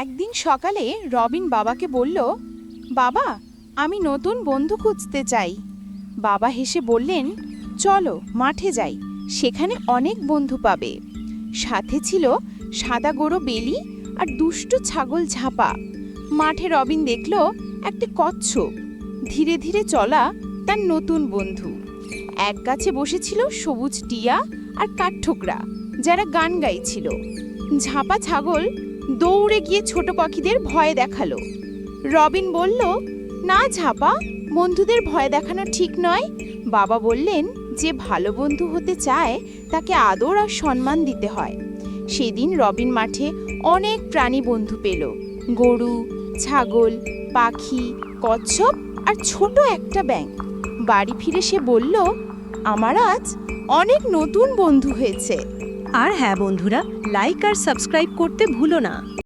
একদিন সকালে রবিন বাবাকে বলল, বাবা, আমি নতুন বন্ধু খুঁজতে চাই। বাবা হেসে বললেন, চলো, মাঠে যাই, সেখানে অনেক বন্ধু পাবে। সাথে ছিল সাদা গোড়ো বেলি আর দুষ্ট ছাগল ঝাপা। মাঠে রবিন দেখল একটা কচ্ছপ। ধীরে ধীরে চলা তার নতুন বন্ধু। এক গাছে বসেছিল সবুজ টিয়া আর কাঠঠোকরা, যারা গান গাইছিল। ঝাপা ছাগল দৌড়ে গিয়ে ছোট পাখিদের ভয় দেখাল। রবিন বলল, না ঝাপা, বন্ধুদের ভয় দেখানো ঠিক নয়। বাবা বললেন, যে ভালো বন্ধু হতে চায়, তাকে আদর আর সম্মান দিতে হয়। সেদিন রবিন মাঠে অনেক প্রাণী বন্ধু পেল। গরু, ছাগল, পাখি, কচ্ছপ আর ছোট একটা ব্যাঙ। বাড়ি ফিরে সে বলল, আমার আজ অনেক নতুন বন্ধু হয়েছে। আর হ্যাঁ বন্ধুরা লাইক আর সাবস্ক্রাইব করতে ভুলো না।